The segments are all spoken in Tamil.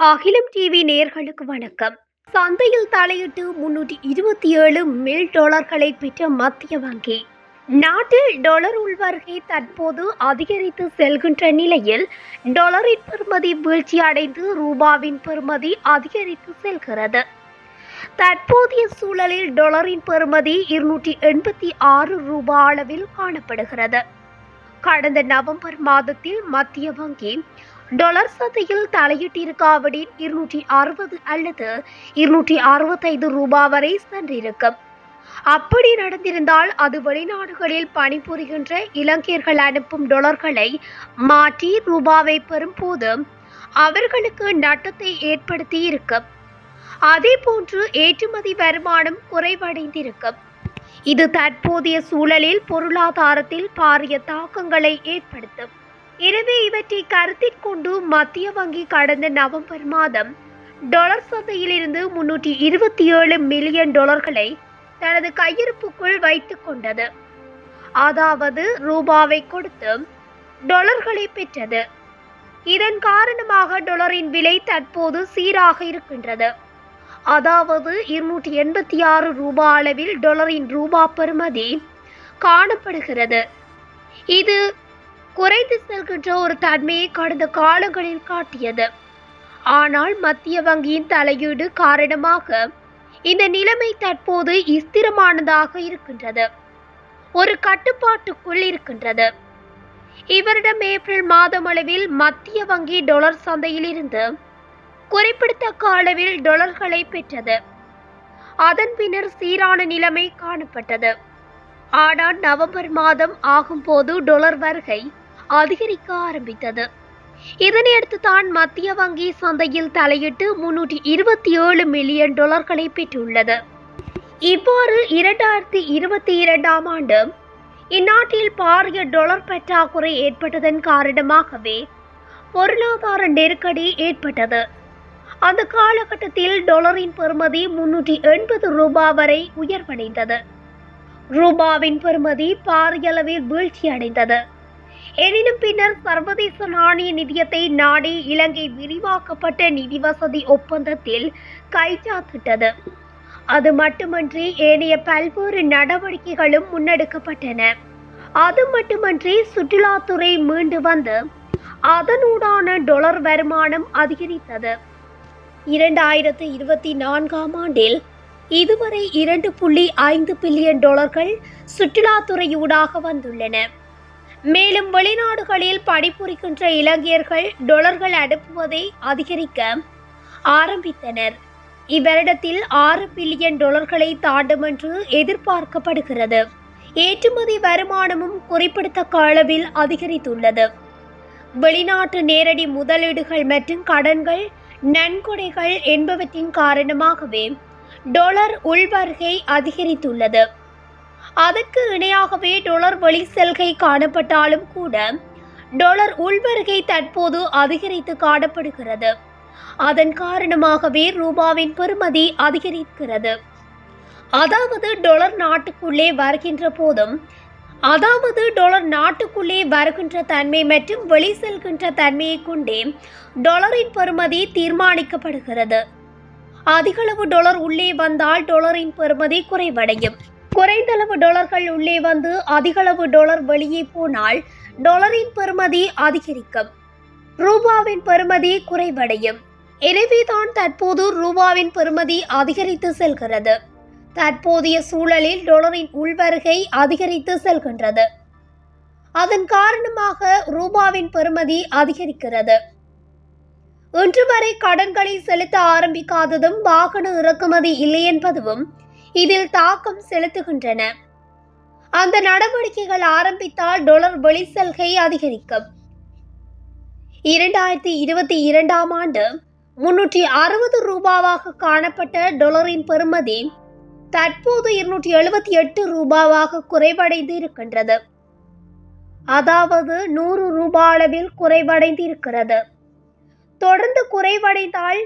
அகிலம் டிவி நேர்களுக்கு வணக்கம். சந்தையில் தலையிட்டு முன்னூற்றி இருபத்தி ஏழு மில் டாலர்களை பெற்ற மத்திய வங்கி. நாட்டில் டாலர் உள்வருகை தற்போது அதிகரித்து செல்கின்ற நிலையில் டாலரின் பெறுமதி வீழ்ச்சி அடைந்து ரூபாவின் பெறுமதி அதிகரித்து செல்கிறது. தற்போதைய சூழலில் டாலரின் பெறுமதி இருநூற்றி எண்பத்தி ஆறு ரூபாய் அளவில் காணப்படுகிறது. கடந்த நவம்பர் மாதத்தில் மத்திய வங்கி டாலர் சந்தையில் தலையிட்டிருக்காவிடின் இருநூற்றி அறுபது அல்லது இருநூற்றி அறுபத்தைந்து ரூபாய் வரை சென்றிருக்கும். அப்படி நடந்திருந்தால் அது வெளிநாடுகளில் பணிபுரிகின்ற இலங்கையர்கள் அனுப்பும் டொலர்களை மாற்றி ரூபாவை பெறும்போது அவர்களுக்கு நட்டத்தை ஏற்படுத்தி இருக்கும் அதே போன்று ஏற்றுமதி வருமானம் குறைவடைந்திருக்கும். இது தற்போதைய சூழலில் பொருளாதாரத்தில் பாரிய தாக்கங்களை ஏற்படுத்தும். எனவே இவற்றை கருத்தில் கொண்டு மத்திய வங்கி கடந்த நவம்பர் மாதம் டாலர் சந்தையிலிருந்து முன்னூற்றி இருபத்தி ஏழு மில்லியன் டாலர்களை தனது கையிருப்புக்குள் வைத்துக் கொண்டது. அதாவது ரூபாவை கொடுத்து டாலர்களை பெற்றது. இதன் காரணமாக டாலரின் விலை தற்போது சீராக இருக்கின்றது. அதாவது இருநூற்றி எண்பத்தி ஆறு ரூபா அளவில் டாலரின் ரூபா பெறுமதி காணப்படுகிறது. இது குறைந்து செல்கின்ற ஒரு தன்மையை கடந்த காலங்களில் காட்டியது. ஆனால் மத்திய வங்கியின் தலையீடு காரணமாக இந்த நிலைமை தற்போது ஸ்திரமானதாக இருக்கின்றது. ஒரு கட்டுப்பாட்டுக்குள் இருக்கின்றது. இவரிடம் ஏப்ரல் மாதம் அளவில் மத்திய வங்கி டொலர் சந்தையிலிருந்து குறிப்பிடத்தக்க அளவில் டொலர்களை பெற்றது. அதன் பின்னர் சீரான நிலைமை காணப்பட்டது. ஆனால் நவம்பர் மாதம் ஆகும்போது டொலர் வருகை அதிகரிக்க ஆரம்பித்தது. இதனையடுத்து தான் மத்திய வங்கி சந்தையில் தலையிட்டு முன்னூற்றி இருபத்தி ஏழு மில்லியன் டாலர்களை பெற்றுள்ளது. இவ்வாறு இரண்டாயிரத்தி இருபத்தி இரண்டாம் ஆண்டு இந்நாட்டில் பாரிய டொலர் பற்றாக்குறை ஏற்பட்டதன் காரணமாகவே பொருளாதார நெருக்கடி ஏற்பட்டது. அந்த காலகட்டத்தில் டொலரின் பெறுமதி முன்னூற்றி எண்பது ரூபாய் வரை உயர்வடைந்தது. ரூபாவின் பெறுமதி பாரியளவில் வீழ்ச்சியடைந்தது. எனினும் பின்னர் சர்வதேச நாணய நிதியத்தை நாடி இலங்கை விரிவாக்கப்பட்ட நிதி வசதி ஒப்பந்தத்தில் கைச்சாத்திட்டது அது மட்டுமன்றி ஏனைய பல்வேறு நடவடிக்கைகளும் முன்னெடுக்கப்பட்டன. அது மட்டுமன்றி சுற்றுலாத்துறை மீண்டு வந்து அதனூடான டொலர் வருமானம் அதிகரித்தது. இரண்டாயிரத்து இருபத்தி நான்காம் ஆண்டில் இதுவரை இரண்டு புள்ளி ஐந்து பில்லியன் டாலர்கள் சுற்றுலாத்துறையூடாக வந்துள்ளன. மேலும் வெளிநாடுகளில் பணிபுரிகின்ற இலங்கையர்கள் டொலர்கள் அனுப்புவதை அதிகரிக்க ஆரம்பித்தனர். இவ்வருடத்தில் ஆறு பில்லியன் டொலர்களை தாண்டும் என்று எதிர்பார்க்கப்படுகிறது. ஏற்றுமதி வருமானமும் குறிப்பிடத்தக்க அளவில் அதிகரித்துள்ளது. வெளிநாட்டு நேரடி முதலீடுகள் மற்றும் கடன்கள் நன்கொடைகள் என்பவற்றின் காரணமாகவே டொலர் உள்வருகை அதிகரித்துள்ளது. அதற்கு இணையாகவே டொலர் வழி செல்கை காணப்பட்டாலும் கூட டொலர் உள்வருகை தற்போது அதிகரித்து காணப்படுகிறது. அதன் காரணமாகவே ரூபாவின் பெறுமதி அதிகரிக்கிறது. அதாவது டொலர் நாட்டுக்குள்ளே வருகின்ற போதும் அதாவது டொலர் நாட்டுக்குள்ளே வருகின்ற தன்மை மற்றும் வெளி செல்கின்ற தன்மையை கொண்டே டொலரின் பெறுமதி தீர்மானிக்கப்படுகிறது. அதிகளவு டொலர் உள்ளே வந்தால் டொலரின் பெறுமதி குறைவடையும். குறைந்தளவு டொலர்கள் உள்ளே வந்து அதிகளவு டொலர் வெளியே போனால் டொலரின் பெறுமதி அதிகரிக்கும். ரூபாவின் பெறுமதி குறைவடையும். எனவேதான் தற்போது ரூபாவின் பெறுமதி அதிகரித்து செல்கிறது. தற்போதைய சூழலில் டொலரின் உள்வருகை அதிகரித்து செல்கின்றது. அதன் காரணமாக ரூபாவின் பெறுமதி அதிகரிக்கிறது. இன்று வரை கடன்களை செலுத்த ஆரம்பிக்காததும் வாகன இறக்குமதி இல்லை என்பதும் இதில் தாக்கம் செலுத்துகின்றன. அந்த நடவடிக்கைகள் ஆரம்பித்தால் டொலர் வெளிச்சல்கை அதிகரிக்கும். இரண்டாயிரத்தி இருபத்தி இரண்டாம் ஆண்டு முன்னூற்றி அறுபது ரூபாவாக காணப்பட்ட டொலரின் பெறுமதி தற்போது இருநூற்றி எழுபத்தி எட்டு ரூபாவாக குறைவடைந்து இருக்கின்றது அதாவது நூறு ரூபாய் அளவில் குறைவடைந்து இருக்கிறது தொடர்ந்து குறைவடைந்தால்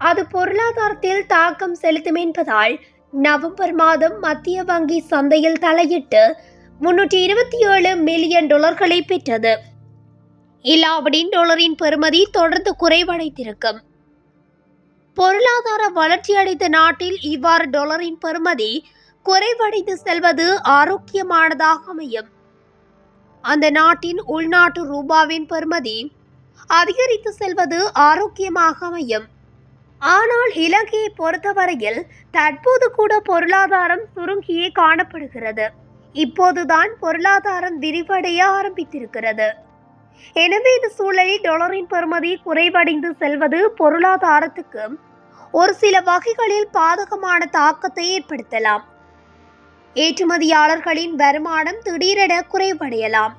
அது பொருளாதாரத்தில் தாக்கம் செலுத்தும் என்பதால் நவம்பர் மாதம் மத்திய வங்கி சந்தையில் தலையிட்டு முன்னூற்றி இருபத்தி ஏழு மில்லியன் டாலர்களை பெற்றது. இல்லாவிடின் டாலரின் பெறுமதி தொடர்ந்து குறைவடைந்திருக்கும். பொருளாதார வளர்ச்சியடைந்த நாட்டில் இவ்வாறு டாலரின் பெறுமதி குறைவடைந்து செல்வது ஆரோக்கியமானதாக அமையும். அந்த நாட்டின் உள்நாட்டு ரூபாவின் பெறுமதி அதிகரித்து செல்வது ஆரோக்கியமாக அமையும். ஆனால் இலங்கையை பொறுத்தவரையில் தற்போது கூட பொருளாதாரம் சுருங்கியே காணப்படுகிறது. இப்போதுதான் பொருளாதாரம் விரிவடைய ஆரம்பித்திருக்கிறது. எனவே இந்த சூழலில் டாலரின் பெறுமதி குறைவடைந்து செல்வது பொருளாதாரத்துக்கு ஒரு சில வகைகளில் பாதகமான தாக்கத்தை ஏற்படுத்தலாம். ஏற்றுமதியாளர்களின் வருமானம் திடீரென குறைவடையலாம்.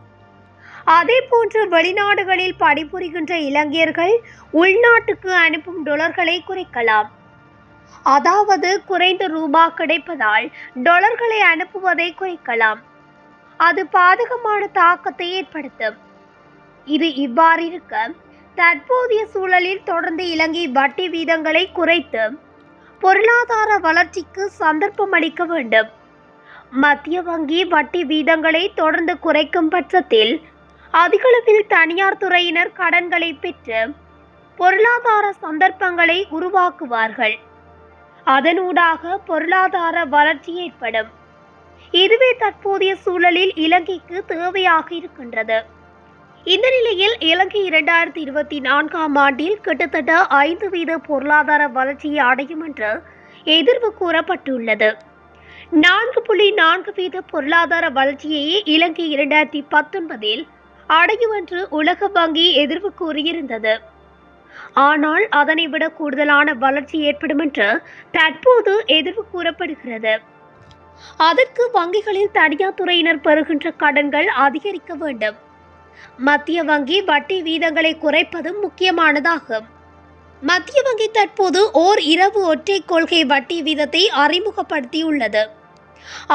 அதேபோன்று வெளிநாடுகளில் பணிபுரிகின்ற இளைஞர்கள் உள்நாட்டுக்கு அனுப்பும் டொலர்களை குறைக்கலாம். அதாவது குறைந்த ரூபா கிடைப்பதால் டொலர்களை அனுப்புவதை குறைக்கலாம். அது பாதகமான தாக்கத்தை ஏற்படுத்தும். இது இவ்வாறு இருக்க தற்போதைய சூழலில் தொடர்ந்து இலங்கை வட்டி வீதங்களை குறைத்து பொருளாதார வளர்ச்சிக்கு சந்தர்ப்பம் அளிக்க வேண்டும். மத்திய வங்கி வட்டி வீதங்களை தொடர்ந்து குறைக்கும் பட்சத்தில் அதிகளவில் தனியார் துறையினர் கடன்களை பெற்று பொருளாதார சந்தர்ப்பங்களை உருவாக்குவார்கள். அதனூடாக பொருளாதார வளர்ச்சி ஏற்படும். இதுவே தற்போதைய சூழலில் இலங்கைக்கு தேவையாக இருக்கின்றது. இந்த நிலையில் இலங்கை இரண்டாயிரத்தி இருபத்தி நான்காம் ஆண்டில் கிட்டத்தட்ட ஐந்து வீத பொருளாதார வளர்ச்சியை அடையும் என்று எதிர்வு கூறப்பட்டுள்ளது. நான்கு புள்ளி நான்கு வீத பொருளாதார வளர்ச்சியையே இலங்கை இரண்டாயிரத்தி பத்தொன்பதில் அடையும் என்று உலக வங்கி எதிர்வு கூறியிருந்தது. ஆனால் அதனை விட கூடுதலான வளர்ச்சி ஏற்படும் என்று தற்போது எதிர்வு கூறப்படுகிறது. அதற்கு வங்கிகளில் தனியார் துறையினர் பெறுகின்ற கடன்கள் அதிகரிக்க வேண்டும். மத்திய வங்கி வட்டி வீதங்களை குறைப்பதும் முக்கியமானதாகும். மத்திய வங்கி தற்போது ஓர் இரவு ஒற்றை கொள்கை வட்டி வீதத்தை அறிமுகப்படுத்தியுள்ளது.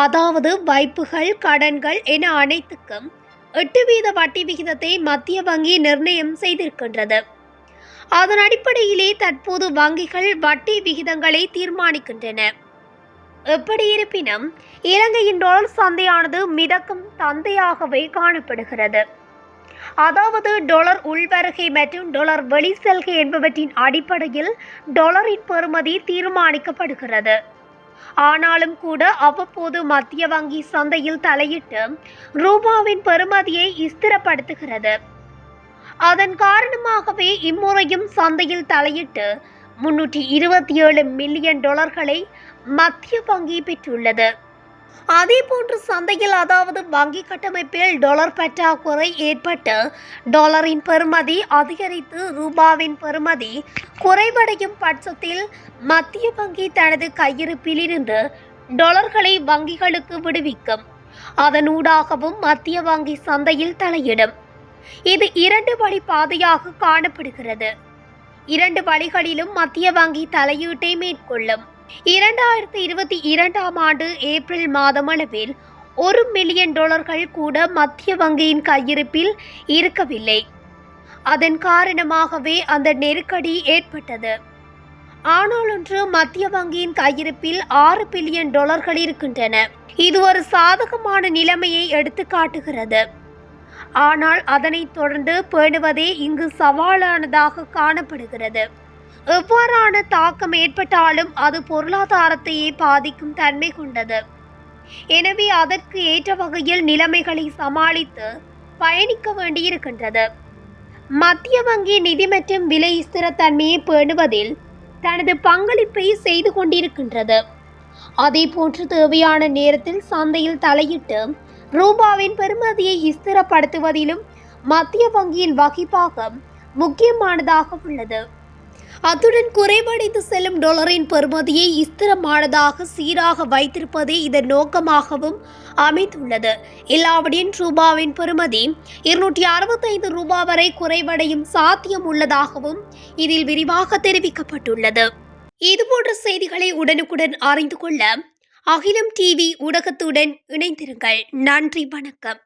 அதாவது வைப்புகள் கடன்கள் என அனைத்துக்கும் எட்டு வீத வட்டி விகிதத்தை மத்திய வங்கி நிர்ணயம் செய்திருக்கின்றது. அதன் அடிப்படையிலே தற்போது வங்கிகள் வட்டி விகிதங்களை தீர்மானிக்கின்றன. எப்படி இருப்பினும் இலங்கையின் டாலர் சந்தையானது மிதக்கும் சந்தையாகவே காணப்படுகிறது. அதாவது டாலர் உள்வருகை மற்றும் டாலர் வெளிச்செல்கை என்பவற்றின் அடிப்படையில் டாலரின் பெறுமதி தீர்மானிக்கப்படுகிறது. ஆனாலும் கூட அவ்வப்போது மத்திய வங்கி சந்தையில் தலையிட்டு ரூபாவின் பெறுமதியை ஸ்திரப்படுத்துகிறது. அதன் காரணமாகவே இம்முறையும் சந்தையில் தலையிட்டு முன்னூற்றி இருபத்தி ஏழு மில்லியன் டாலர்களை மத்திய வங்கி பெற்றுள்ளது. அதே போன்று சந்தையில் அதாவது வங்கி கட்டமைப்பில் டாலர் பற்றாக்குறை ஏற்பட்டு டாலரின் பெறுமதி அதிகரித்து ரூபாவின் பெறுமதி குறைவடையும் பட்சத்தில் மத்திய வங்கி தனது கையிருப்பிலிருந்து டாலர்களை வங்கிகளுக்கு விடுவிக்கும். அதனூடாகவும் மத்திய வங்கி சந்தையில் தலையிடும். இது இரண்டு வழி பாதையாக காணப்படுகிறது. இரண்டு வழிகளிலும் மத்திய வங்கி தலையீட்டை மேற்கொள்ளும். இரண்டாயிரத்தி இருபத்தி இரண்டாம் ஆண்டு ஏப்ரல் மாதமளவில் ஒரு மில்லியன் டாலர்கள் கூட மத்திய வங்கியின் கையிருப்பில் இருக்கவில்லை. அதன் காரணமாகவே அந்த நெருக்கடி ஏற்பட்டது. ஆனால் ஒன்று மத்திய வங்கியின் கையிருப்பில் ஆறு பில்லியன் டாலர்கள் இருக்கின்றன. இது ஒரு சாதகமான நிலைமையை எடுத்து காட்டுகிறது ஆனால் அதனைத் தொடர்ந்து பேணுவதே இங்கு சவாலானதாக காணப்படுகிறது. எவ்வாறான தாக்கம் ஏற்பட்டாலும் அது பொருளாதாரத்தையே பாதிக்கும் தன்மை கொண்டது. எனவே அதற்கு ஏற்ற வகையில் நிலைமைகளை சமாளித்து பயணிக்க வேண்டியிருக்கின்றது. மத்திய வங்கி நிதி மற்றும் விலை ஸ்திரத்தன்மையை பேணுவதில் தனது பங்களிப்பை செய்து கொண்டிருக்கின்றது. அதேபோன்று தேவையான நேரத்தில் சந்தையில் தலையிட்டு ரூபாவின் பெறுமதியை ஸ்திரப்படுத்துவதிலும் மத்திய வங்கியின் வகிப்பாகம் முக்கியமானதாக உள்ளது. அத்துடன் குறைவடைந்து செல்லும் டொலரின் பெறுமதியை ஸ்திரமானதாக சீராக வைத்திருப்பதே இதன் நோக்கமாகவும் அமைந்துள்ளது. இல்லாவிடின் ரூபாவின் பெறுமதி இருநூற்றி அறுபத்தைந்து ரூபாய் வரை குறைவடையும் சாத்தியம் உள்ளதாகவும் இதில் விரிவாக தெரிவிக்கப்பட்டுள்ளது. இதுபோன்ற செய்திகளை உடனுக்குடன் அறிந்து கொள்ள அகிலம் டிவி ஊடகத்துடன் இணைந்திருங்கள். நன்றி வணக்கம்.